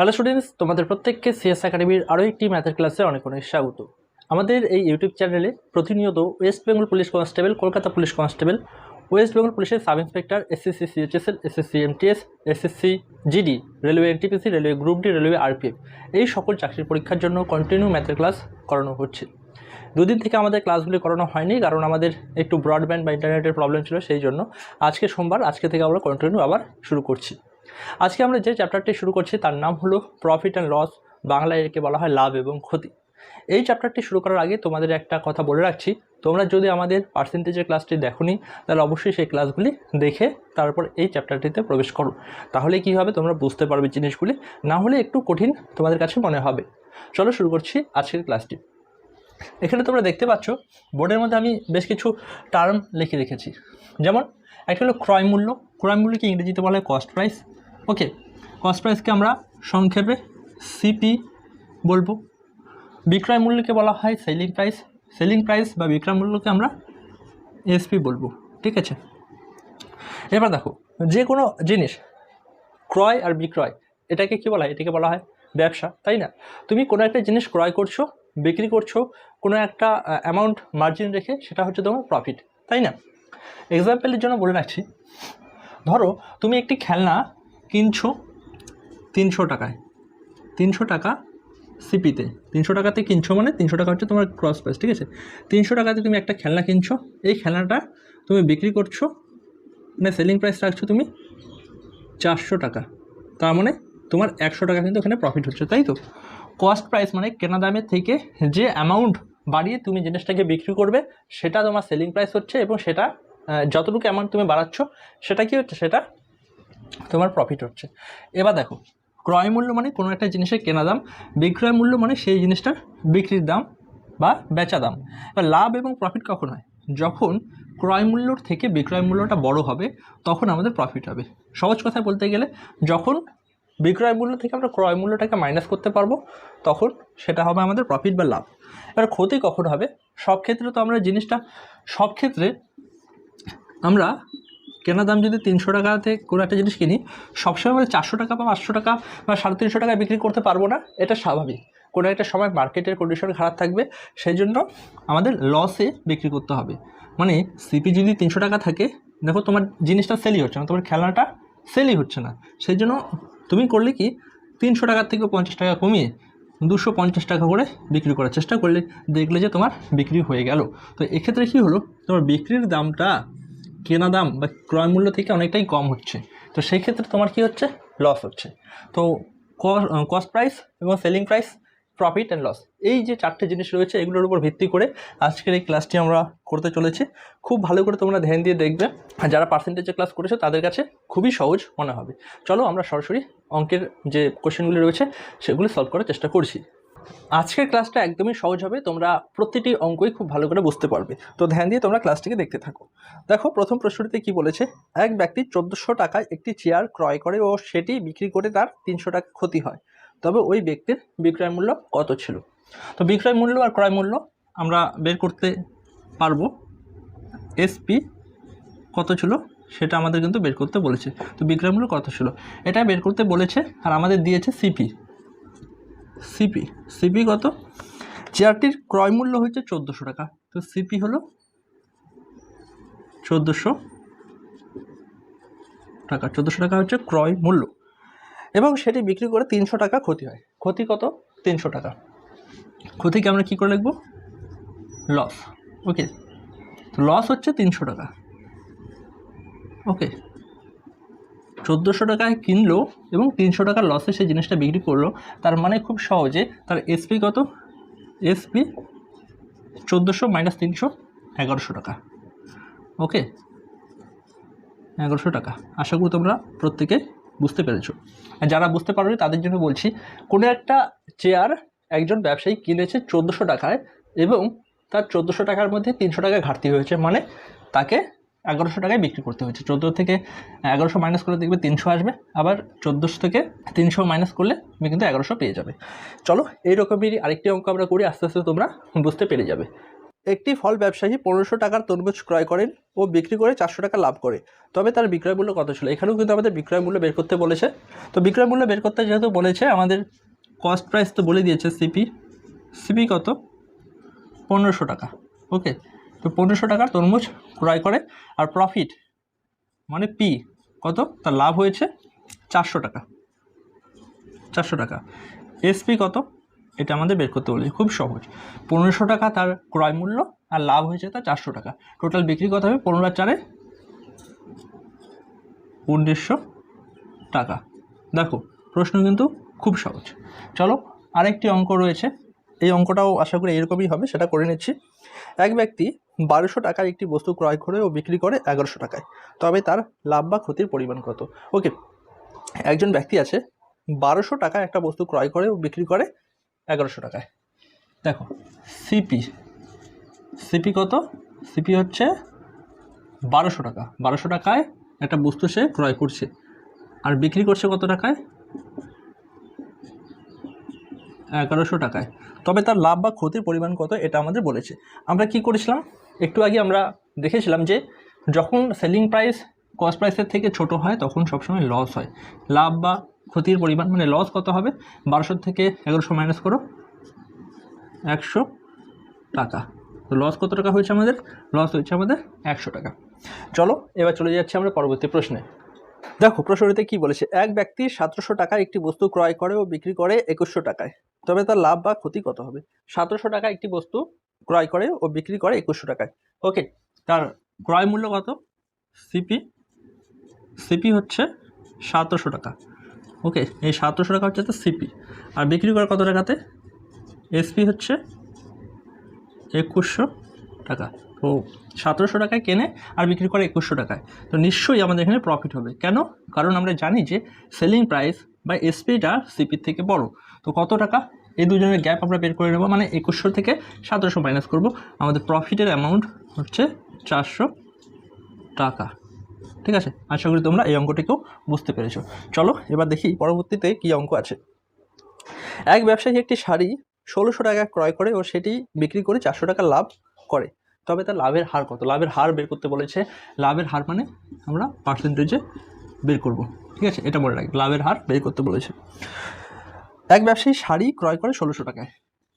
Hello students তোমাদের প্রত্যেককে CS একাডেমির আরও একটি ম্যাথের ক্লাসে অনেক অনেক স্বাগত। আমাদের এই ইউটিউব চ্যানেলে প্রতিনিয়ত West Bengal police constable Kolkata police constable West Bengal পুলিশের sub inspector SSC CHSL SSC MTS SSC GD railway NTPC railway group D railway RPF এই সকল চাকরির পরীক্ষার জন্য কন্টিনিউ ম্যাথের ক্লাস করানো হচ্ছে। দুদিন থেকে আমাদের ক্লাসগুলি করানো হয়নি, কারণ আমাদের একটু ব্রডব্যান্ড বা ইন্টারনেটের প্রবলেম ছিল, সেই জন্য আজকে সোমবার, আজকে থেকে আমরা কন্টিনিউ আবার শুরু করছি। আজকে আমরা যে চ্যাপ্টারটি শুরু করছি তার নাম হলো প্রফিট অ্যান্ড লস বাংলায় একে বলা হয় লাভ এবং ক্ষতি। এই চ্যাপ্টারটি শুরু করার আগে তোমাদের একটা কথা বলে রাখছি। তোমরা যদি আমাদের পার্সেন্টেজের ক্লাসটি দেখোনি, তাহলে অবশ্যই সেই ক্লাসগুলি দেখে তারপর এই চ্যাপ্টারটিতে প্রবেশ করো। তাহলে কি হবে? তোমরা বুঝতে পারবে জিনিসগুলি। না হলে একটু কঠিন তোমাদের কাছে মনে হবে। চলো শুরু করছি আজকের ক্লাসটি এখানে তোমরা দেখতে পাচ্ছ, বোর্ডের মধ্যে আমি বেশ কিছু টার্ম লিখে রেখেছি। যেমন, একটা হলো ক্রয় মূল্য। ক্রয় মূল্যকে ইংরেজিতে বলা হয় কস্ট প্রাইস ওকে কস্ট প্রাইসকে আমরা সংক্ষেপে সিপি বলব। বিক্রয় মূল্যকে বলা হয় সেলিং প্রাইস সেলিং প্রাইস বা বিক্রয় মূল্যকে আমরা এসপি বলব, ঠিক আছে? এবার দেখো, যে কোনো জিনিস, ক্রয় আর বিক্রয়, এটাকে কী বলা হয়? এটাকে বলা হয় ব্যবসা, তাই না? তুমি কোনো একটা জিনিস ক্রয় করছ, বিক্রি করছ, কোনো একটা অ্যামাউন্ট মার্জিন রেখে সেটা হচ্ছে তোমার প্রফিট তাই না? এক্সাম্পলের জন্য বলে রাখছি। ধরো, তুমি একটি খেলনা কিনছো তিনশো টাকায়। তিনশো টাকা সিপিতে। তিনশো টাকাতে কিনছো মানে তিনশো টাকা হচ্ছে তোমার ক্রস প্রাইস ঠিক আছে? তিনশো টাকাতে তুমি একটা খেলনা কিনছো, এই খেলনাটা তুমি বিক্রি করছ মানে সেলিং প্রাইস রাখছো তুমি চারশো টাকা। তার মানে তোমার একশো টাকা কিন্তু এখানে প্রফিট হচ্ছে, তাই তো? কস্ট প্রাইস মানে কেনা দামের থেকে যে অ্যামাউন্ট বাড়িয়ে তুমি জিনিসটাকে বিক্রি করবে, সেটা তোমার সেলিং প্রাইস হচ্ছে এবং সেটা যতটুকু অ্যামাউন্ট তুমি বাড়াচ্ছ, সেটা কি হচ্ছে? সেটা তোমার প্রফিট হচ্ছে। এবার দেখো, ক্রয় মূল্য মানে কোনো একটা জিনিসের কেনা দাম, বিক্রয় মূল্য মানে সেই জিনিসটার বিক্রির দাম বা বেচা দাম। এবার লাভ এবং প্রফিট কখন হয়? যখন ক্রয় মূল্যর থেকে বিক্রয় মূল্যটা বড় হবে, তখন আমাদের প্রফিট হবে। সহজ কথায় বলতে গেলে, যখন বিক্রয় মূল্য থেকে আমরা ক্রয় মূল্যটাকে মাইনাস করতে পারব, তখন সেটা হবে আমাদের প্রফিট বা লাভ। এবার ক্ষতি কখন হবে? সব ক্ষেত্রে তো আমরা জিনিসটা, সব ক্ষেত্রে আমরা কেনা দাম যদি তিনশো টাকাতে কোনো একটা জিনিস কিনি, সবসময় আমরা চারশো টাকা বা পাঁচশো টাকা বা সাড়ে তিনশো টাকায় বিক্রি করতে পারব না, এটা স্বাভাবিক। কোনো একটা সময় মার্কেটের কন্ডিশন খারাপ থাকবে, সেই জন্য আমাদের লসে বিক্রি করতে হবে। মানে সিপি যদি তিনশো টাকা থাকে, দেখো তোমার জিনিসটা সেলই হচ্ছে না, তোমার খেলনাটা সেলই হচ্ছে না। সেই জন্য তুমি করলে কি, তিনশো টাকার থেকে পঞ্চাশ টাকা কমিয়ে দুশো পঞ্চাশ টাকা করে বিক্রি করার চেষ্টা করলে, দেখলে যে তোমার বিক্রি হয়ে গেল। তো এক্ষেত্রে কী হলো, তোমার বিক্রির দামটা কেনা দাম বা ক্রয় মূল্য থেকে অনেকটাই কম হচ্ছে। তো সেই ক্ষেত্রে তোমার কি হচ্ছে? লস হচ্ছে। তো কস্ট প্রাইস এবং selling price profit and loss এই যে চারটে জিনিস রয়েছে, এগুলোর উপর ভিত্তি করে আজকের এই ক্লাসটি আমরা করতে চলেছি। খুব ভালো করে তোমরা ধ্যান দিয়ে দেখবে। যারা পার্সেন্টেজে ক্লাস করেছ, তাদের কাছে খুবই সহজ মনে হবে। চলো আমরা সরাসরি অঙ্কের যে কোশ্চেনগুলি রয়েছে, সেগুলি সলভ করার চেষ্টা করছি। আজকের ক্লাসটা একদমই সহজ হবে, তোমরা প্রতিটি অঙ্কই খুব ভালো করে বুঝতে পারবে। তো ধ্যান দিয়ে তোমরা ক্লাসটিকে দেখতে থাকো। দেখো, প্রথম প্রশ্নটিতে কি বলেছে? এক ব্যক্তি চোদ্দোশো টাকায় একটি চেয়ার ক্রয় করে ও সেটি বিক্রি করে তার তিনশো টাকা ক্ষতি হয়। তবে ওই ব্যক্তির বিক্রয় মূল্য কত ছিল? তো বিক্রয় মূল্য আর ক্রয় মূল্য আমরা বের করতে পারব। এসপি কত ছিল? সেটা আমাদের কিন্তু বের করতে বলেছে। তো বিক্রয় মূল্য কত ছিল? এটা বের করতে বলেছে আর আমাদের দিয়েছে সিপি সিপি সিপি কত? চেয়ারটির ক্রয় মূল্য হচ্ছে চোদ্দোশো টাকা। তো সিপি হলো চোদ্দোশো টাকা। চোদ্দোশো টাকা হচ্ছে ক্রয় মূল্য। এবং সেটি বিক্রি করে তিনশো টাকা ক্ষতি হয়। ক্ষতি কত? তিনশো টাকা। ক্ষতিকে আমরা কী করে লিখব? লস ওকে লস হচ্ছে তিনশো টাকা। ওকে চোদ্দোশো টাকায় কিনলো এবং তিনশো টাকার লসে সেই জিনিসটা বিক্রি করল। তার মানে খুব সহজে তার এসপি কত? এসপি চোদ্দোশো মাইনাস তিনশো, এগারোশো টাকা। ওকে এগারোশো টাকা। আশা করি তোমরা প্রত্যেকে বুঝতে পেরেছ। যারা বুঝতে পারোনি, তাদের জন্য বলছি, কোনো একটা চেয়ার একজন ব্যবসায়ী কিনেছে চোদ্দোশো টাকায় এবং তার চোদ্দোশো টাকার মধ্যে তিনশো টাকা ঘাটতি হয়েছে। মানে তাকে এগারোশো টাকায় বিক্রি করতে হয়েছে। চোদ্দ থেকে এগারোশো মাইনাস করলে দেখবে তিনশো আসবে। আবার চোদ্দোশো থেকে তিনশো মাইনাস করলে তুমি কিন্তু এগারোশো পেয়ে যাবে। চলো এইরকমেরই আরেকটি অঙ্ক আমরা করি। আস্তে আস্তে তোমরা বুঝতে পেরে যাবে। একটি ফল ব্যবসায়ী পনেরোশো টাকার তরমুজ ক্রয় করেন ও বিক্রি করে চারশো টাকা লাভ করে। তবে তার বিক্রয় মূল্য কত ছিল? এখানেও কিন্তু আমাদের বিক্রয় মূল্য বের করতে বলেছে। তো বিক্রয় মূল্য বের করতে যেহেতু বলেছে, আমাদের কস্ট প্রাইস তো বলে দিয়েছে সিপি সিপি কত? পনেরোশো টাকা। ওকে তো পনেরোশো টাকার তরমুজ ক্রয় করে, আর প্রফিট মানে পি কত? তার লাভ হয়েছে চারশো টাকা। চারশো টাকা। এসপি কত? এটা আমাদের বের করতে বলেছে। খুব সহজ। পনেরোশো টাকা তার ক্রয় মূল্য, আর লাভ হয়েছে তার চারশো টাকা। টোটাল বিক্রি কত হবে? পনেরো চারে উনিশশো টাকা। দেখো, প্রশ্ন কিন্তু খুব সহজ। চলো, আরেকটি অঙ্ক রয়েছে। এই অঙ্কটাও আশা করি এরকমই হবে, সেটা করে নিচ্ছি। এক ব্যক্তি বারোশো টাকার একটি বস্তু ক্রয় করে ও বিক্রি করে এগারোশো টাকায়। তবে তার লাভ বা ক্ষতির পরিমাণ কত? ওকে, একজন ব্যক্তি আছে, বারোশো টাকা একটা বস্তু ক্রয় করে ও বিক্রি করে এগারোশো টাকায়। দেখো, সিপি সিপি কত? সিপি হচ্ছে বারোশো টাকা। বারোশো টাকায় একটা বস্তু সে ক্রয় করছে। আর বিক্রি করছে কত টাকায়? এগারোশো টাকায়। তবে তার লাভ বা ক্ষতির পরিমাণ কত এটা আমাদের বলেছে। আমরা কি করেছিলাম? একটু আগে আমরা দেখেছিলাম যে যখন সেলিং প্রাইস কস্ট প্রাইসের থেকে ছোট হয়, তখন সবসময় লস হয়। লাভ বা ক্ষতির পরিমাণ মানে লস কত হবে? বারোশো থেকে এগারোশো মাইনাস করো, একশো টাকা। তো লস কত টাকা হয়েছে আমাদের? লস হয়েছে আমাদের একশো টাকা। চলো, এবার চলে যাচ্ছি আমরা পরবর্তী প্রশ্নে। দেখো, প্রশ্নটিতে কি বলেছে? এক ব্যক্তি সতেরোশো টাকায় একটি বস্তু ক্রয় করে ও বিক্রি করে একুশশো টাকায়। তবে তার লাভ বা ক্ষতি কত হবে? সতেরোশো টাকায় একটি বস্তু ক্রয় করে ও বিক্রি করে একুশশো টাকায়। ওকে তার ক্রয় মূল্য কত? সিপি সিপি হচ্ছে সতেরোশো টাকা। ওকে এই সতেরোশো টাকা হচ্ছে তো সিপি আর বিক্রি করে কত টাকাতে? এসপি হচ্ছে একুশশো টাকা। তো সতেরোশো টাকায় কেনে আর বিক্রি করে একুশশো টাকায়। তো নিশ্চয়ই আমাদের এখানে প্রফিট হবে। কেন? কারণ আমরা জানি যে সেলিং প্রাইস বা এসপিটা সিপির থেকে বড়। তো কত টাকা? এই দুজনের গ্যাপ আমরা বের করে নেব মানে একুশশো থেকে সতেরোশো মাইনাস করব। আমাদের প্রফিটের অ্যামাউন্ট হচ্ছে চারশো টাকা। ঠিক আছে? আশা করি তোমরা এই অঙ্কটিকেও বুঝতে পেরেছ। চলো, এবার দেখি পরবর্তীতে কী অঙ্ক আছে। এক ব্যবসায়ী একটি শাড়ি ষোলোশো টাকা ক্রয় করে ও সেটি বিক্রি করে চারশো টাকা লাভ করে। তবে তার লাভের হার কত? লাভের হার বের করতে বলেছে। লাভের হার মানে আমরা পার্সেন্টেজে বের করব। ঠিক আছে? এটা মনে রাখি লাভের হার বের করতে বলেছে। এক ব্যবসায়ী শাড়ি ক্রয় করে ষোলোশো টাকায়।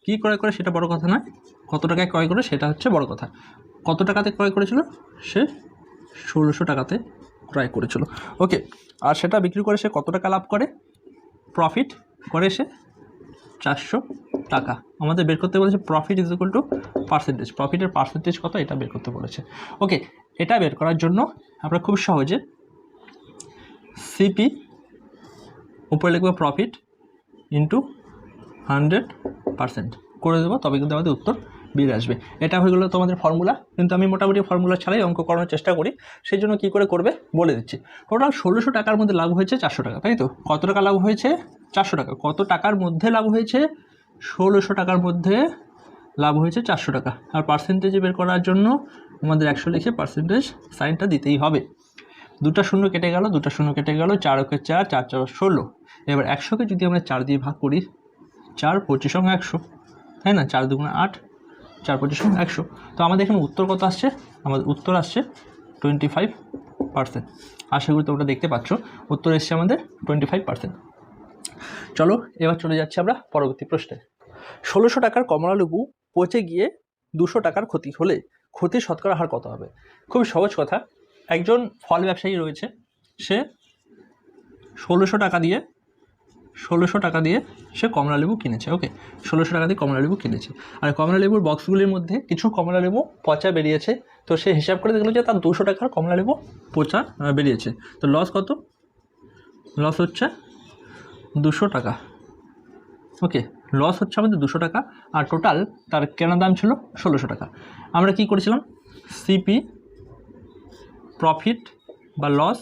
কী ক্রয় করে সেটা বড় কথা নয়। কত টাকায় ক্রয় করে সেটা হচ্ছে বড় কথা। কত টাকাতে ক্রয় করেছিল? সে ষোলোশো টাকাতে ক্রয় করেছিল। ওকে, আর সেটা বিক্রি করে সে কত টাকা লাভ করে? প্রফিট করে সে চারশো টাকা। আমাদের বের করতে বলেছে profit is equal to percentage প্রফিটের পার্সেন্টেজ কত? এটা বের করতে বলেছে। ওকে, এটা বের করার জন্য আমরা খুব সহজে সিপি উপরে লিখব প্রফিট ইন্টু হান্ড্রেড পার্সেন্ট করে দেবো, তবে কিন্তু আমাদের উত্তর বেরিয়ে আসবে। এটা হয়ে গেলো তোমাদের ফর্মুলা কিন্তু আমি মোটামুটি ফর্মুলা ছাড়াই অঙ্ক করানোর চেষ্টা করি। সেই জন্য কী করে করবে বলে দিচ্ছি। টোটাল ষোলোশো টাকার মধ্যে লাভ হয়েছে চারশো টাকা, তাই তো? কত টাকা লাভ হয়েছে? চারশো টাকা। কত টাকার মধ্যে লাভ হয়েছে? ষোলোশো টাকার মধ্যে লাভ হয়েছে চারশো টাকা। আর পার্সেন্টেজে বের করার জন্য আমাদের একশো লিখে পার্সেন্টেজ সাইনটা দিতেই হবে। দুটা শূন্য কেটে গেল, দুটা শূন্য কেটে গেল, চার ওকে চার চার চার ষোলো। এবার একশোকে যদি আমরা চার দিয়ে ভাগ করি, চার পঁচিশ সঙ্গে একশো, তাই না? চার দুগুণে আট, চার পঁচিশ সঙ্গে একশো। তো আমাদের এখানে উত্তর কত আসছে? আমাদের উত্তর আসছে টোয়েন্টি ফাইভ পার্সেন্ট আশা করি তোমরা দেখতে পাচ্ছ, উত্তর এসছে আমাদের টোয়েন্টি ফাইভ পার্সেন্ট চলো, এবার চলে যাচ্ছি আমরা পরবর্তী প্রশ্নে। ষোলোশো টাকার কমলা লেবু পচে গিয়ে দুশো টাকার ক্ষতি হলে ক্ষতির শতকরা হার কত হবে? খুব সহজ কথা। একজন ফল ব্যবসায়ী রয়েছে, সে ষোলোশো টাকা দিয়ে ষোলোশো টাকা দিয়ে সে কমলা লেবু কিনেছে ওকে ষোলোশো টাকা দিয়ে কমলা লেবু কিনেছে। আর কমলা লেবুর বক্সগুলির মধ্যে কিছু কমলা লেবু পচা বেরিয়েছে। তো সে হিসাব করে দেখল যে তার দুশো টাকার কমলা লেবু পচা বেরিয়েছে। তো লস কত? লস হচ্ছে দুশো টাকা। ওকে লস হচ্ছে আমাদের দুশো টাকা। আর টোটাল তার কেনা দাম ছিল ষোলোশো টাকা। আমরা কি করেছিলাম? সিপি প্রফিট বা লস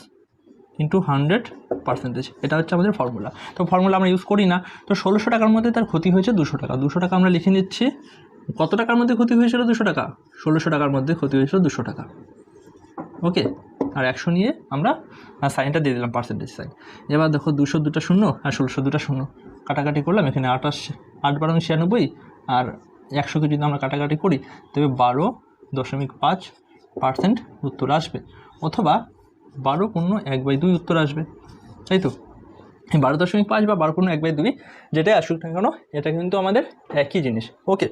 ইন্টু হান্ড্রেড পার্সেন্টেজ এটা হচ্ছে আমাদের ফর্মুলা তো ফর্মুলা আমরা ইউজ করি না। তো ষোলোশো টাকার মধ্যে তার ক্ষতি হয়েছে দুশো টাকা। দুশো টাকা আমরা লিখে নিচ্ছি, কত টাকার মধ্যে ক্ষতি হয়েছিল দুশো টাকা? ষোলোশো টাকার মধ্যে ক্ষতি হয়েছিল দুশো টাকা। ওকে আর একশো নিয়ে আমরা সাইনটা দিয়ে দিলাম পার্সেন্টেজ সাইন এবার দেখো দুশো দুটা শূন্য আর ষোলোশো দুটা শূন্য। কাটাকাটি করলাম, এখানে আসছে আট বারো ছিয়ানব্বই আর একশোকে যদি আমরা কাটাকাটি করি, তবে বারো দশমিক পাঁচ পার্সেন্ট উত্তর আসবে। অথবা বারো পূর্ণ এক বাই দুই উত্তর আসবে, তাই তো? বারো দশমিক পাঁচ বা বারো পূর্ণ এক বাই দুই যেটাই আসুক না কেন, এটা কিন্তু আমাদের একই জিনিস ওকে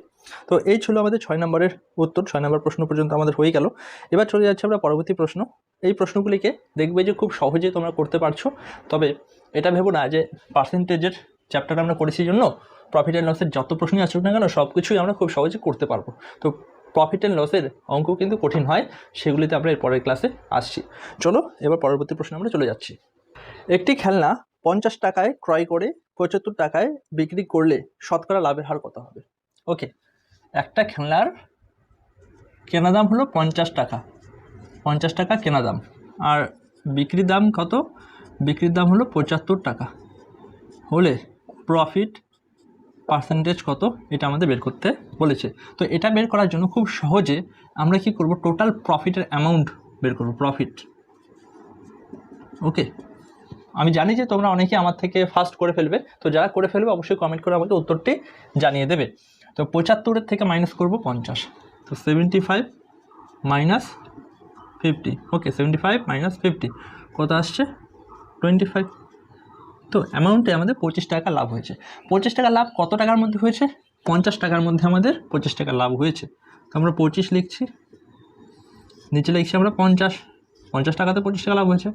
তো এই ছিল আমাদের ছয় নম্বরের উত্তর, ছয় নম্বর প্রশ্ন পর্যন্ত আমাদের হয়ে গেল। এবার চলে যাচ্ছে আমরা পরবর্তী প্রশ্ন। এই প্রশ্নগুলিকে দেখবে যে খুব সহজে তোমরা করতে পারছ, তবে এটা ভেবো না যে পার্সেন্টেজের চ্যাপ্টার আমরা করেছি জন্য প্রফিট অ্যান্ড লসের যত প্রশ্নই আসুক না কেন সব কিছুই আমরা খুব সহজে করতে পারব। তো প্রফিট অ্যান্ড লসের অঙ্ক কিন্তু কঠিন হয়, সেগুলিতে আমরা এর পরের ক্লাসে আসছি। চলো, এবার পরবর্তী প্রশ্নে আমরা চলে যাচ্ছি। একটি খেলনা পঞ্চাশ টাকায় ক্রয় করে পঁচাত্তর টাকায় বিক্রি করলে শতকরা লাভের হার কত হবে? ওকে একটা খেলনার কেনা দাম হলো পঞ্চাশ টাকা। পঞ্চাশ টাকা কেনা দাম। আর বিক্রির দাম কত? বিক্রির দাম হলো পঁচাত্তর টাকা। হলে প্রফিট পার্সেন্টেজ কত? এটা আমাদের বের করতে বলেছে। তো এটা বের করার জন্য খুব সহজে আমরা কি করব? টোটাল প্রফিটের অ্যামাউন্ট বের করব প্রফিট ওকে আমি জানি যে তোমরা অনেকে আমার থেকে ফার্স্ট করে ফেলবে, তো যারা করে ফেলবে অবশ্যই কমেন্ট করে আমাকে উত্তরটি জানিয়ে দেবে। তো পঁচাত্তরের থেকে মাইনাস করব পঞ্চাশ। তো seventy five minus fifty okay seventy five minus fifty কত আসছে? টোয়েন্টি ফাইভ তো অ্যামাউন্টে আমাদের পঁচিশ টাকা লাভ হয়েছে। পঁচিশ টাকা লাভ কত টাকার মধ্যে হয়েছে? পঞ্চাশ টাকার মধ্যে আমাদের পঁচিশ টাকা লাভ হয়েছে। তো আমরা পঁচিশ লিখছি। নিচে লিখছি আমরা পঞ্চাশ। পঞ্চাশ টাকাতে পঁচিশ টাকা লাভ হয়েছে।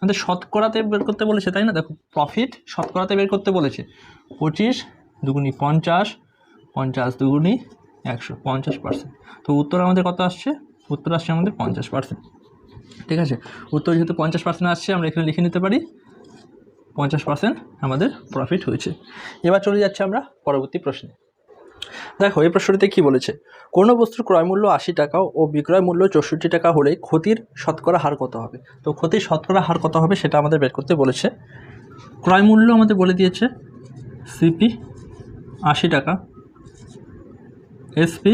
আমাদের শতকরাতে বের করতে বলেছে, তাই না? দেখো প্রফিট শতকরাতে বের করতে বলেছে। পঁচিশ দুগুনি পঞ্চাশ পঞ্চাশ দুগুনি একশো পঞ্চাশ পার্সেন্ট তো উত্তর আমাদের কত আসছে? উত্তর আসছে আমাদের পঞ্চাশ পার্সেন্ট ঠিক আছে? উত্তর যেহেতু পঞ্চাশ পার্সেন্ট আসছে, আমরা এখানে লিখে নিতে পারি। পঞ্চাশ পার্সেন্ট আমাদের প্রফিট হয়েছে। এবার চলে যাচ্ছে আমরা পরবর্তী প্রশ্নে। দেখো, এই প্রশ্নটিতে কী বলেছে? কোনো বস্তুর ক্রয় মূল্য আশি টাকা ও বিক্রয় মূল্য চৌষট্টি টাকা হলে ক্ষতির শতকরা হার কত হবে? তো ক্ষতির শতকরা হার কত হবে সেটা আমাদের বের করতে বলেছে। ক্রয় মূল্য আমাদের বলে দিয়েছে সিপি আশি টাকা, SP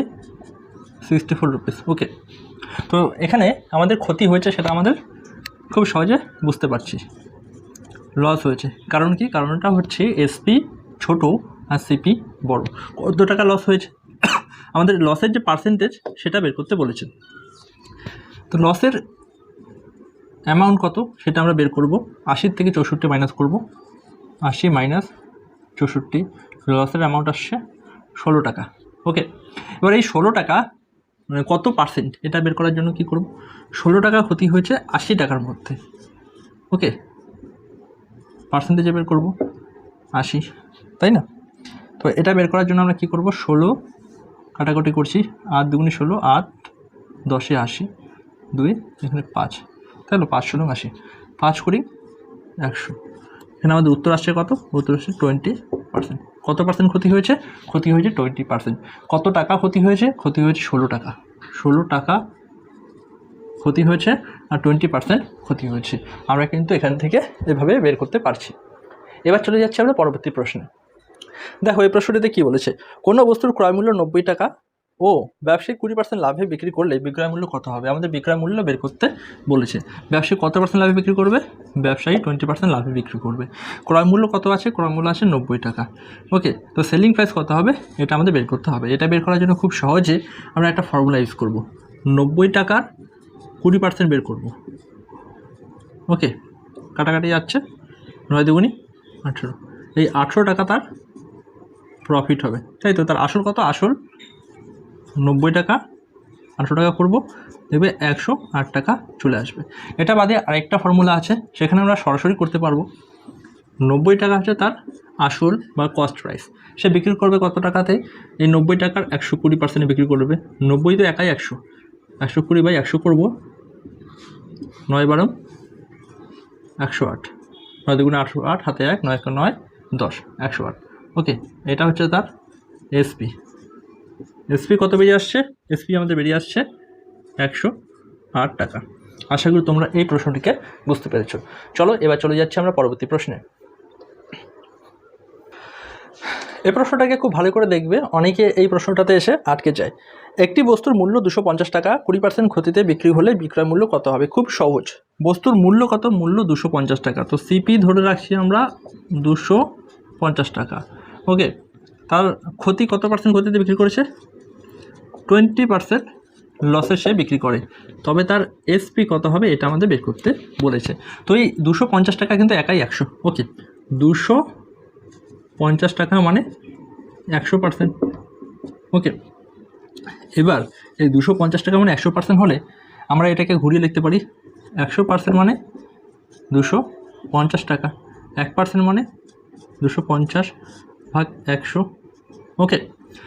sixty four rupees. Okay, তো এখানে আমাদের ক্ষতি হয়েছে সেটা আমাদের খুব সহজে বুঝতে পারছি। লস হয়েছে। কারণ কি? কারণটা হচ্ছে এসপি ছোট আর সিপি বড়। কত টাকা লস হয়েছে? আমাদের লসের যে পার্সেন্টেজ সেটা বের করতে বলেছেন। তো লসের অ্যামাউন্ট কত, সেটা আমরা বের করব। আশির থেকে চৌষট্টি মাইনাস করব। আশি মাইনাস চৌষট্টি লসের অ্যামাউন্ট আসছে ষোলো টাকা। ওকে এবার এই ষোলো টাকা মানে কত পার্সেন্ট এটা বের করার জন্য কি করব? ষোলো টাকা ক্ষতি হয়েছে আশি টাকার মধ্যে। ওকে পার্সেন্টেজে বের করব। আশি, তাই না? তো এটা বের করার জন্য আমরা কী করব? ষোলো কাটাকুটি করছি। আট দুগুনি ষোলো, আট দশে আশি, দুই এখানে পাঁচ। তাহলে পাঁচ ষোলো আশি। পাঁচ কুড়ি একশো। এখানে আমাদের উত্তর আসছে কত? উত্তর আসছে টোয়েন্টি পার্সেন্ট। কত পার্সেন্ট ক্ষতি হয়েছে? ক্ষতি হয়েছে টোয়েন্টি পার্সেন্ট। কত টাকা ক্ষতি হয়েছে? ক্ষতি হয়েছে ষোলো টাকা। ষোলো টাকা ক্ষতি হয়েছে আর টোয়েন্টি পার্সেন্ট ক্ষতি হয়েছে। আমরা কিন্তু এখান থেকে এভাবে বের করতে পারছি। এবার চলে যাচ্ছে আমরা পরবর্তী প্রশ্নে। দেখো, এই প্রশ্নটিতে কী বলেছে? কোনো বস্তুর ক্রয় মূল্য নব্বই টাকা। ও, ব্যবসায়িক কুড়ি পার্সেন্ট লাভে বিক্রি করলে বিক্রয় মূল্য কত হবে? আমাদের বিক্রয় মূল্য বের করতে বলেছে। ব্যবসায়ী কত পার্সেন্ট লাভে বিক্রি করবে? ব্যবসায়ী টোয়েন্টি পার্সেন্ট লাভে বিক্রি করবে। ক্রয় মূল্য কত আছে? ক্রয় মূল্য আছে নব্বই টাকা। ওকে তো সেলিং প্রাইস কত হবে? এটা আমাদের বের করতে হবে। এটা বের করার জন্য খুব সহজে আমরা একটা ফর্মুলা ইউজ করব। নব্বই টাকার কুড়ি পার্সেন্ট বের করব। ওকে কাটাকাটি যাচ্ছে। নয় দুগুনি আঠেরো। এই আঠেরো টাকা তার প্রফিট হবে। তাই তো? তার আসল কত? আসল নব্বই টাকা, আটশো টাকা করব দেখবে একশো আট টাকা চলে আসবে। এটা বাদে আরেকটা ফর্মুলা আছে, সেখানে আমরা সরাসরি করতে পারব। নব্বই টাকা হচ্ছে তার আসল বা কস্ট প্রাইস সে বিক্রি করবে কত টাকাতে? এই নব্বই টাকার একশো কুড়ি পার্সেন্টে বিক্রি করবে। নব্বই তো একাই একশো। একশো কুড়ি বাই একশো করব। নয় বারো, একশো আট। নয় দুগুণে আটশো আট, হাতে এক, নয় নয়, দশ। একশো আট। ওকে, এটা হচ্ছে তার এসপি এসপি কত বেরিয়ে আসছে? এসপি আমাদের বেরিয়ে আসছে একশো আট টাকা। আশা করি তোমরা এই প্রশ্নটিকে বুঝতে পেরেছ। চলো, এবার চলে যাচ্ছি আমরা পরবর্তী প্রশ্নে। এই প্রশ্নটাকে খুব ভালো করে দেখবে, অনেকে এই প্রশ্নটাতে এসে আটকে যায়। একটি বস্তুর মূল্য দুশো পঞ্চাশ টাকা, কুড়ি পার্সেন্ট ক্ষতিতে বিক্রি হলে বিক্রয় মূল্য কত হবে? খুব সহজ। বস্তুর মূল্য কত? মূল্য দুশো পঞ্চাশ টাকা। তো সিপি ধরে রাখছি আমরা দুশো পঞ্চাশ টাকা। ওকে, তার ক্ষতি কত পার্সেন্ট ক্ষতিতে বিক্রি করেছে? টোয়েন্টি পার্সেন্ট লসে সে বিক্রি করে। তবে তার এসপি কত হবে এটা আমাদের বের করতে বলেছে। তো এই দুশো পঞ্চাশ টাকা কিন্তু একাই একশো। ওকে, দুশো পঞ্চাশ টাকা মানে একশো পার্সেন্ট ওকে, এবার এই দুশো পঞ্চাশ টাকা মানে একশো পার্সেন্ট হলে আমরা এটাকে ঘুরিয়ে লিখতে পারি। একশো পার্সেন্ট মানে দুশো পঞ্চাশ টাকা, এক পার্সেন্ট মানে দুশো পঞ্চাশ ভাগ একশো। ওকে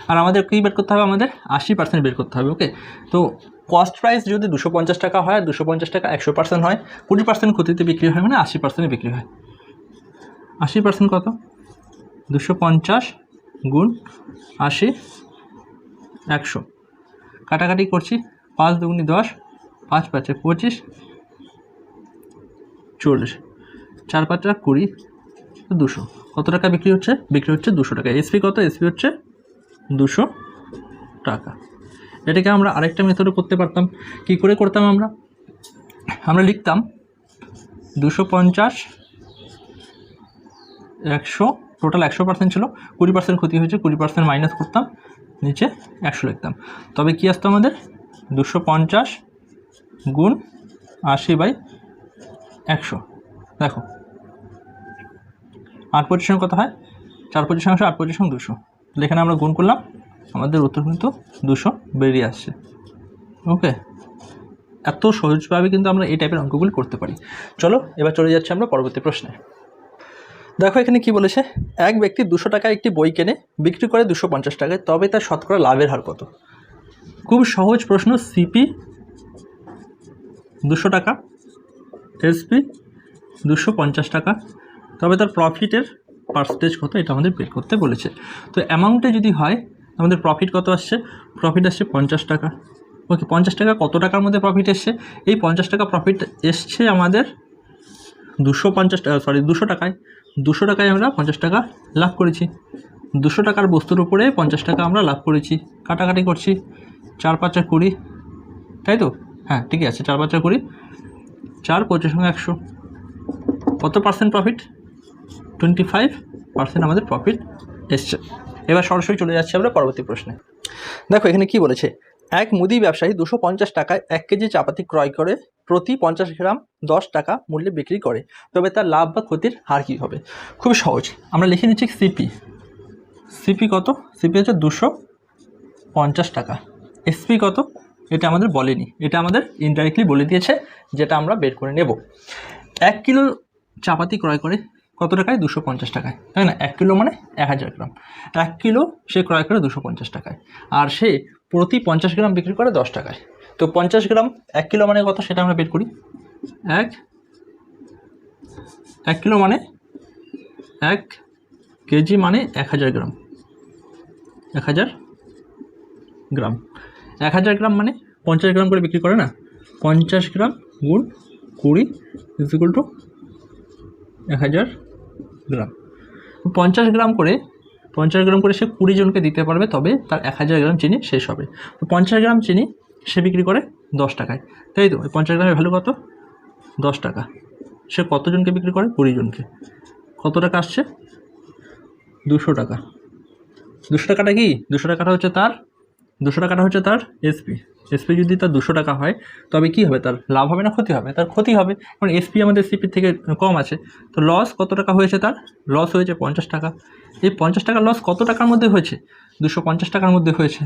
আর আমাদের কী বের করতে হবে? আমাদের আশি পার্সেন্ট বের করতে হবে ওকে তো কস্ট প্রাইস যদি দুশো পঞ্চাশ টাকা হয়, দুশো পঞ্চাশ টাকা একশো পার্সেন্ট হয়, কুড়ি পার্সেন্ট ক্ষতিতে বিক্রি হয় মানে আশি পার্সেন্টে বিক্রি হয়। আশি পার্সেন্ট কত? দুশো পঞ্চাশ গুণ আশি, একশো। কাটাকাটি করছি, পাঁচ দুগুনি দশ, পাঁচ পাঁচে পঁচিশ, চল্লিশ। চার পাঁচটা কুড়ি দুশো। কত টাকা বিক্রি হচ্ছে? বিক্রি হচ্ছে দুশো টাকা। এসপি কত? এসপি হচ্ছে দুশো টাকা। এটাকে আমরা আরেকটা মেথডে করতে পারতাম। কি করে করতাম আমরা? আমরা লিখতাম দুশো পঞ্চাশ একশো টোটাল একশো পার্সেন্ট ছিল। কুড়ি পার্সেন্ট ক্ষতি হয়েছে, কুড়ি পার্সেন্ট মাইনাস করতাম, নিচে একশো লিখতাম। তবে কী আসতো আমাদের? দুশো পঞ্চাশ গুণ আশি বাই একশো। দেখো আট পজিশন কত হয়? চার পজিশন একশো, আট পজিশন দুশো। তাহলে এখানে আমরা গুণ করলাম, আমাদের উত্তর কিন্তু দুশো বেরিয়ে আসছে। ওকে এত সহজভাবে কিন্তু আমরা এই টাইপের অঙ্কগুলি করতে পারি। চলো, এবার চলে যাচ্ছি আমরা পরবর্তী প্রশ্নে। দেখো এখানে কি বলেছে? এক ব্যক্তি দুশো টাকায় একটি বই কেনে, বিক্রি করে দুশো পঞ্চাশ টাকায়, তবে তার শতকরা লাভের হার কত? খুব সহজ প্রশ্ন সিপি দুশো টাকা এসপি দুশো পঞ্চাশ টাকা তবে তার প্রফিটের পার্সেন্টেজ কত এটা আমাদের বের করতে বলেছে। তো অ্যামাউন্টে যদি হয়, আমাদের প্রফিট কত আসছে? প্রফিট আসছে পঞ্চাশ টাকা। ওকে পঞ্চাশ টাকা কত টাকার মধ্যে প্রফিট এসছে? এই পঞ্চাশ টাকা প্রফিট এসছে আমাদের দুশো পঞ্চাশ টাকা সরি দুশো টাকায়। দুশো টাকায় আমরা পঞ্চাশ টাকা লাভ করেছি। দুশো টাকার বস্তুর উপরে পঞ্চাশ টাকা আমরা লাভ করেছি। কাটাকাটি করছি চার পাঁচা কুড়ি। তাই তো? হ্যাঁ ঠিকই আছে, চার পাঁচা কুড়ি। চার পঁচিশ সঙ্গে একশো। কত percent profit twenty five percent আমাদের প্রফিট এসছে। এবার সরাসরি চলে যাচ্ছি আমরা পরবর্তী প্রশ্নে। দেখো, এখানে কি বলেছে? এক মুদি ব্যবসায়ী দুশো পঞ্চাশ টাকায় এক কেজি চাপাতি ক্রয় করে, প্রতি পঞ্চাশ গ্রাম দশ টাকা মূল্যে বিক্রি করে। তবে তার লাভ বা ক্ষতির হার কী হবে? খুব সহজ। আমরা লিখে নিচ্ছি সিপি সিপি কত? সিপি হচ্ছে দুশো পঞ্চাশ টাকা। এসপি কত? এটা আমাদের বলেনি। এটা আমাদের ইনডাইরেক্টলি বলে দিয়েছে, যেটা আমরা বের করে নেব। এক কিলো চাপাতি ক্রয় করে কত টাকায়? দুশো পঞ্চাশ টাকায়। তাই না? এক কিলো মানে এক হাজার গ্রাম। এক কিলো সে ক্রয় করে দুশো পঞ্চাশ টাকায়। আর সে প্রতি পঞ্চাশ গ্রাম বিক্রি করে দশ টাকায়। তো পঞ্চাশ গ্রাম এক কিলো মানে কত? সেটা আমরা বের করি। এক এক কিলো মানে এক কেজি মানে এক হাজার গ্রাম। এক হাজার গ্রাম। এক হাজার গ্রাম মানে পঞ্চাশ গ্রাম করে বিক্রি করে না? পঞ্চাশ গ্রাম গুণ কুড়ি ইজ ইকুয়াল টু এক হাজার গ্রাম। পঞ্চাশ গ্রাম করে, পঞ্চাশ গ্রাম করে সে কুড়ি জনকে দিতে পারবে, তবে তার এক হাজার গ্রাম চিনি শেষ হবে। তো পঞ্চাশ গ্রাম চিনি সে বিক্রি করে দশ টাকায়। তাই তো? ওই পঞ্চাশ গ্রামের ভ্যালু কত? দশ টাকা। সে কতজনকে বিক্রি করে? কুড়ি জনকে। কত টাকা আসছে? দুশো টাকা। দুশো টাকাটা কি? দুশো টাকাটা হচ্ছে তার দুশো টাকাটা হচ্ছে তার এসপি এসপি যদি তার দুশো টাকা হয়, তবে কি হবে? তার লাভ হবে না, ক্ষতি হবে? তার ক্ষতি হবে। কারণ এসপি আমাদের সিপির থেকে কম আছে। তো লস কত টাকা হয়েছে তার? লস হয়েছে পঞ্চাশ টাকা। এই পঞ্চাশ টাকার লস কত টাকার মধ্যে হয়েছে? দুশো পঞ্চাশ টাকার মধ্যে হয়েছে।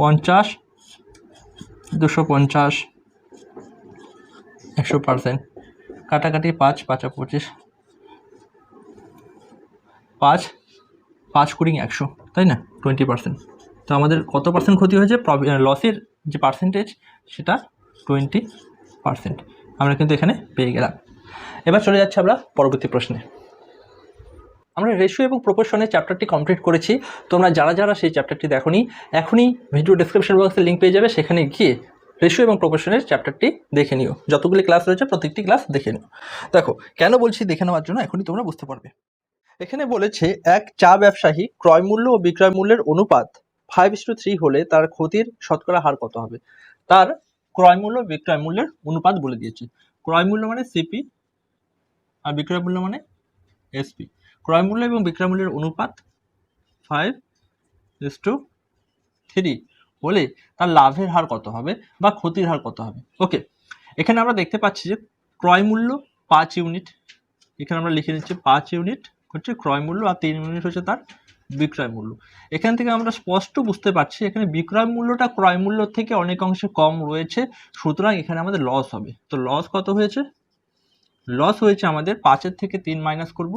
পঞ্চাশ, দুশো পঞ্চাশ, একশো পার্সেন্ট কাটাকাটি পাঁচ, পাঁচা পঁচিশ। পাঁচ পাঁচ কুড়ি একশো। তাই না? টোয়েন্টি পার্সেন্ট তো আমাদের কত পার্সেন্ট ক্ষতি হয়েছে? লসের যে পার্সেন্টেজ সেটা টোয়েন্টি পার্সেন্ট আমরা কিন্তু এখানে পেয়ে গেলাম। এবার চলে যাচ্ছে আমরা পরবর্তী প্রশ্নে। আমরা রেশিও এবং প্রপোর্শনের চ্যাপ্টারটি কমপ্লিট করেছি। তোমরা যারা যারা সেই চ্যাপ্টারটি দেখোনি, এখনই ভিডিও ডিসক্রিপশন বক্সে লিঙ্ক পেয়ে যাবে। সেখানে গিয়ে রেশিও এবং প্রপোর্শনের চ্যাপ্টারটি দেখে নিও। যতগুলি ক্লাস রয়েছে, প্রত্যেকটি ক্লাস দেখে নিও। দেখো, কেন বলছি দেখে নেওয়ার জন্য? এখনই তোমরা বুঝতে পারবে। এখানে বলেছে, এক চা ব্যবসায়ী ক্রয় মূল্য ও বিক্রয় মূল্যের অনুপাত ফাইভ ইস টু থ্রি হলে তার ক্ষতির শতকরা হার কত হবে? তার ক্রয় মূল্য বিক্রয় মূল্যের অনুপাত বলে দিয়েছে। ক্রয় মূল্য মানে সিপি আর বিক্রয় মূল্য মানে এসপি ক্রয় মূল্য এবং বিক্রয় মূল্যের অনুপাত ফাইভ ইস টু থ্রি হলে তার লাভের হার কত হবে বা ক্ষতির হার কত হবে? ওকে এখানে আমরা দেখতে পাচ্ছি যে ক্রয় মূল্য পাঁচ ইউনিট এখানে আমরা লিখে নিচ্ছি পাঁচ ইউনিট হচ্ছে ক্রয় মূল্য আর তিন ইউনিট হচ্ছে তার বিক্রয় মূল্য। এখান থেকে আমরা স্পষ্ট বুঝতে পারছি এখানে বিক্রয় মূল্যটা ক্রয় মূল্য থেকে অনেক অংশে কম রয়েছে, সুতরাং এখানে আমাদের লস হবে। তো লস কত হয়েছে? লস হয়েছে আমাদের পাঁচের থেকে তিন মাইনাস করব,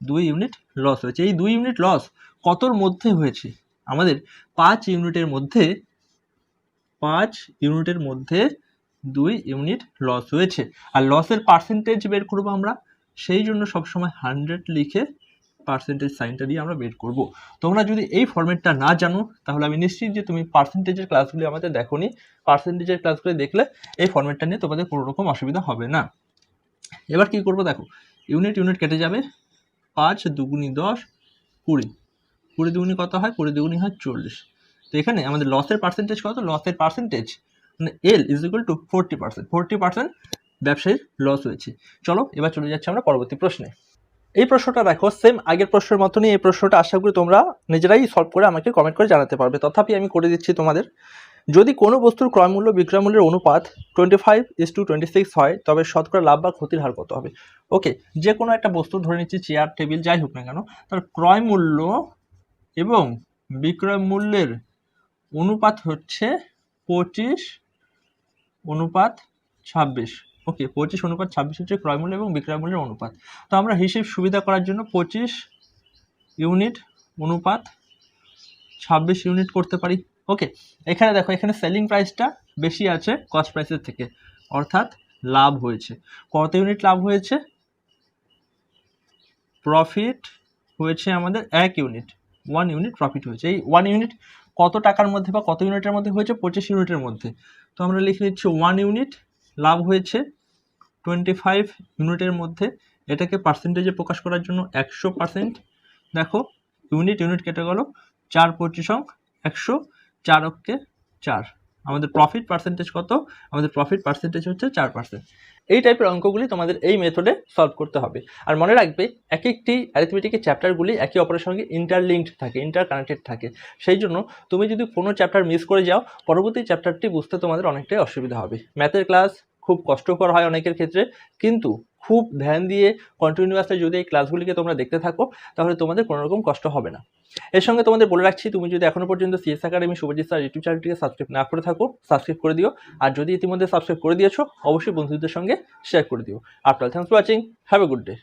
দুই ইউনিট লস হয়েছে। এই দুই ইউনিট লস কতর মধ্যে হয়েছে? আমাদের পাঁচ ইউনিটের মধ্যে, পাঁচ ইউনিটের মধ্যে দুই ইউনিট লস হয়েছে। আর লসের পার্সেন্টেজ বের করব আমরা, সেই জন্য সবসময় হান্ড্রেড লিখে পার্সেন্টেজ সাইনটা দিয়ে আমরা বের করব। তোমরা যদি এই ফর্মেটটা না জানো, তাহলে আমি নিশ্চিত যে তুমি পার্সেন্টেজের ক্লাসগুলি আমাদের দেখো নি পার্সেন্টেজের ক্লাসগুলি দেখলে এই ফর্মেটটা নিয়ে তোমাদের কোনো রকম অসুবিধা হবে না। এবার কি করব দেখো ইউনিট ইউনিট কেটে যাবে। পাঁচ দুগুনি দশ, কুড়ি। কুড়ি দুগুনি কত হয়? কুড়ি দুগুনি হয় চল্লিশ। তো এখানে আমাদের লসের পার্সেন্টেজ কত? লসের পার্সেন্টেজ মানে L is equal to forty percent forty percent ব্যবসায়ীর লস হয়েছে। চলো, এবার চলে যাচ্ছি আমরা পরবর্তী প্রশ্নে। এই প্রশ্নটা দেখো সেম আগের প্রশ্নের মতনই এই প্রশ্নটা আশা করি তোমরা নিজেরাই সলভ করে আমাকে কমেন্ট করে জানাতে পারবে। তথাপি আমি করে দিচ্ছি তোমাদের। যদি কোনো বস্তুর ক্রয়মূল্য বিক্রয়মূল্যের অনুপাত twenty five is to twenty six হয়, তবে শতকরা লাভ বা ক্ষতির হার কত হবে? ওকে যে কোনো একটা বস্তু ধরে নিচ্ছি চেয়ার টেবিল যাই হোক না কেন, তার ক্রয় মূল্য এবং বিক্রয় মূল্যের অনুপাত হচ্ছে পঁচিশ, অনুপাত ছাব্বিশ। ওকে, পঁচিশ অনুপাত ছাব্বিশ হচ্ছে ক্রয় মূল্য এবং বিক্রয় মূল্যের অনুপাত। তো আমরা হিসেব সুবিধা করার জন্য পঁচিশ ইউনিট অনুপাত ছাব্বিশ ইউনিট করতে পারি। ওকে, এখানে দেখো, এখানে সেলিং প্রাইসটা বেশি আছে কস্ট প্রাইসের থেকে, অর্থাৎ লাভ হয়েছে। কত ইউনিট লাভ হয়েছে? প্রফিট হয়েছে আমাদের এক ইউনিট ওয়ান ইউনিট প্রফিট হয়েছে। এই ওয়ান ইউনিট কত টাকার মধ্যে বা কত ইউনিটের মধ্যে হয়েছে? পঁচিশ ইউনিটের মধ্যে। তো আমরা লিখে দিচ্ছি ওয়ান ইউনিট লাভ হয়েছে টোয়েন্টি ফাইভ ইউনিটের মধ্যে। এটাকে পার্সেন্টেজে প্রকাশ করার জন্য একশো পার্সেন্ট দেখো, ইউনিট ইউনিট কেটে গেল, চার পঁচিশ অঙ্ক একশো, চার অঙ্কে চার। আমাদের প্রফিট পার্সেন্টেজ কত? আমাদের প্রফিট পার্সেন্টেজ হচ্ছে চার পার্সেন্ট এই টাইপের অঙ্কগুলি তোমাদের এই মেথডে সলভ করতে হবে। আর মনে রাখবে এক একটি অ্যারিথমেটিকের চ্যাপ্টারগুলি একে অপরের সঙ্গে ইন্টারলিঙ্কড থাকে ইন্টার কানেক্টেড থাকে। সেই জন্য তুমি যদি কোনো চ্যাপ্টার মিস করে যাও, পরবর্তী চ্যাপ্টারটি বুঝতে তোমাদের অনেকটাই অসুবিধা হবে। ম্যাথের ক্লাস খুব কষ্টকর হয় অনেকের ক্ষেত্রে, কিন্তু খুব ধ্যান দিয়ে কন্টিনিউয়াসলি যদি এই ক্লাসগুলিকে তোমরা দেখতে থাকো, তাহলে তোমাদের কোনো রকম কষ্ট হবে না। এর সঙ্গে তোমাদের বলে রাখছি, তুমি যদি এখনও পর্যন্ত CS academy Subhajit sir YouTube চ্যানেলটিকে সাবস্ক্রাইব না করে থাকো সাবস্ক্রাইব করে দিও। আর যদি ইতিমধ্যে সাবস্ক্রাইব করে দিয়েছ, অবশ্যই বন্ধুদের সঙ্গে শেয়ার করে দিও। After thanks for watching have a good day